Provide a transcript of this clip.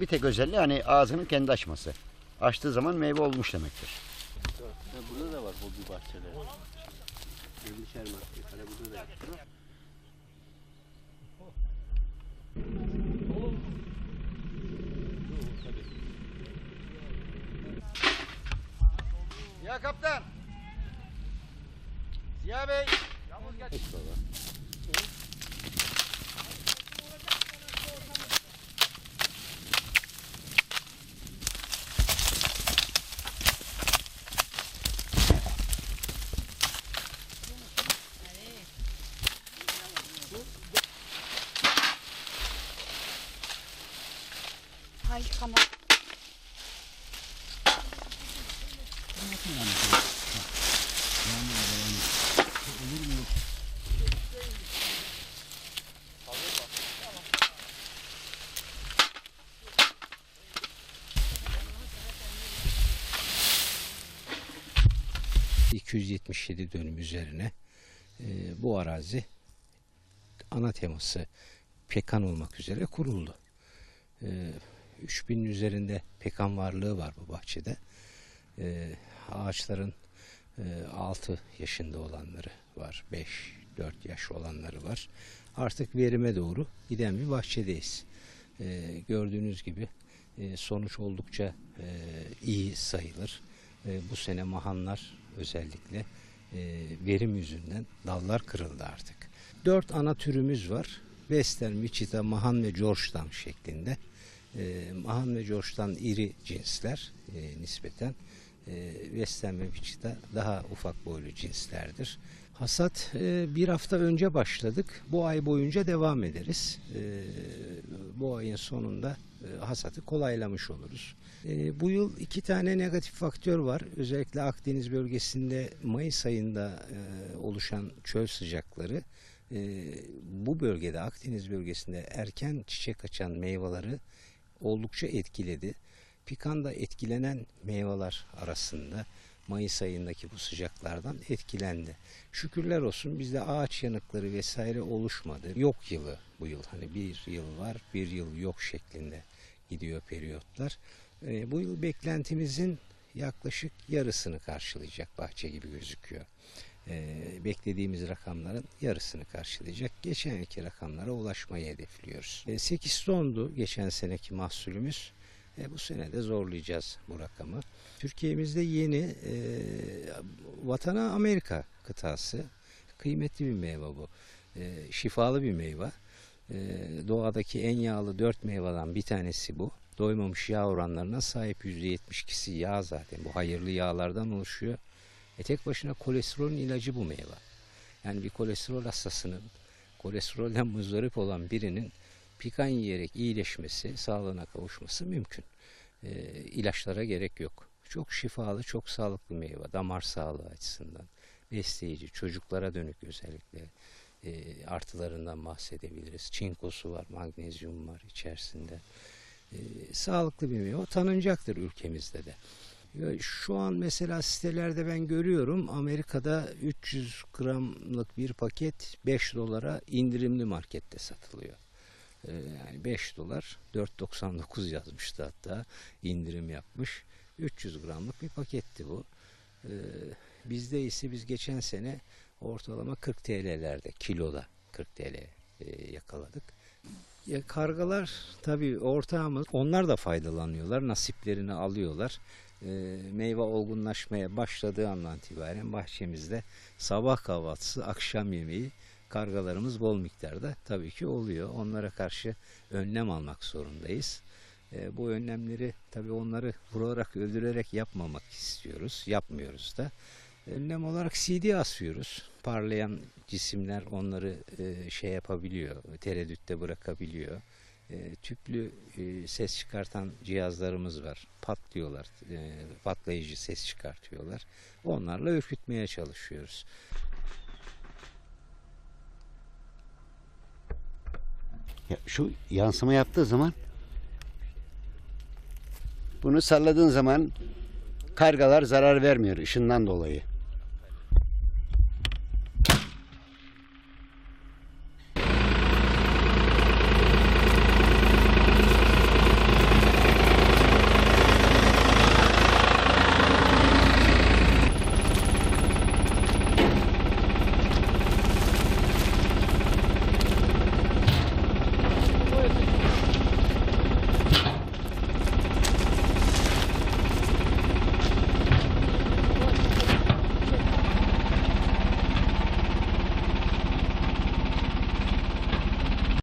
bir tek özelliği hani ağzının kendi açması. Açtığı zaman meyve olmuş demektir. Ha, burada da var hobi bahçeleri. Yirmişer metrekare burada da yaptılar. Ya kaptan. Ziya Bey. Hiç baba. Kanal? Hı. 277 dönüm üzerine e, bu arazi ana teması pekan olmak üzere kuruldu. E, 3000'in üzerinde pekan varlığı var bu bahçede. E, ağaçların e, 6 yaşında olanları var, 5-4 yaş olanları var. Artık verime doğru giden bir bahçedeyiz. E, gördüğünüz gibi e, sonuç oldukça e, iyi sayılır. E, bu sene mahanlar özellikle e, verim yüzünden dallar kırıldı artık. Dört ana türümüz var. Western, Wichita, Mahan ve Georgetown şeklinde. E, Mahan ve Georgetown iri cinsler e, nispeten. E, Western ve Wichita daha ufak boylu cinslerdir. Hasat e, bir hafta önce başladık. Bu ay boyunca devam ederiz. E, bu ayın sonunda e, hasatı kolaylamış oluruz. E, bu yıl iki tane negatif faktör var. Özellikle Akdeniz bölgesinde Mayıs ayında e, oluşan çöl sıcakları e, bu bölgede Akdeniz bölgesinde erken çiçek açan meyveleri oldukça etkiledi. Pikanda etkilenen meyveler arasında Mayıs ayındaki bu sıcaklardan etkilendi. Şükürler olsun bizde ağaç yanıkları vesaire oluşmadı. Yok yılı bu yıl hani bir yıl var bir yıl yok şeklinde gidiyor periyotlar. E, bu yıl beklentimizin yaklaşık yarısını karşılayacak bahçe gibi gözüküyor. E, beklediğimiz rakamların yarısını karşılayacak. Geçen yılki rakamlara ulaşmayı hedefliyoruz. E, 8 tondu geçen seneki mahsulümüz. E, bu sene de zorlayacağız bu rakamı. Türkiye'mizde yeni e, vatana Amerika kıtası. Kıymetli bir meyve bu. E, şifalı bir meyve. E, doğadaki en yağlı dört meyveden bir tanesi bu. Doymamış yağ oranlarına sahip %72'si yağ zaten. Bu hayırlı yağlardan oluşuyor. E tek başına kolesterolün ilacı bu meyve. Yani bir kolesterol hastasının, kolesterolden muzdarip olan birinin pikan yiyerek iyileşmesi, sağlığına kavuşması mümkün. E, ilaçlara gerek yok. Çok şifalı, çok sağlıklı meyve. Damar sağlığı açısından. Besleyici, çocuklara dönük özellikle e, artılarından bahsedebiliriz. Çinkosu var, magnezyum var içerisinde. E, sağlıklı bir meyve. Tanınacaktır ülkemizde de. Ya Şu an mesela sitelerde ben görüyorum Amerika'da 300 gramlık bir paket 5 dolara indirimli markette satılıyor. Ee, Yani 5 dolar 4.99 yazmıştı hatta indirim yapmış. 300 gramlık bir paketti bu. Ee, Bizde ise biz geçen sene ortalama 40 TL'lerde kiloda 40 TL e, yakaladık. Ya kargalar tabii ortağımız onlar da faydalanıyorlar nasiplerini alıyorlar. Ee, meyve olgunlaşmaya başladığı andan itibaren bahçemizde sabah kahvaltısı akşam yemeği kargalarımız bol miktarda tabii ki oluyor. Onlara karşı önlem almak zorundayız. Ee, bu önlemleri tabii onları vurarak öldürerek yapmamak istiyoruz. Yapmıyoruz da. Önlem olarak CD asıyoruz. Parlayan cisimler onları e, şey yapabiliyor, tereddütte bırakabiliyor. E, tüplü e, ses çıkartan cihazlarımız var. Patlıyorlar, e, patlayıcı ses çıkartıyorlar. Onlarla ürkütmeye çalışıyoruz. Ya şu yansıma yaptığı zaman bunu salladığın zaman kargalar zarar vermiyor ışından dolayı.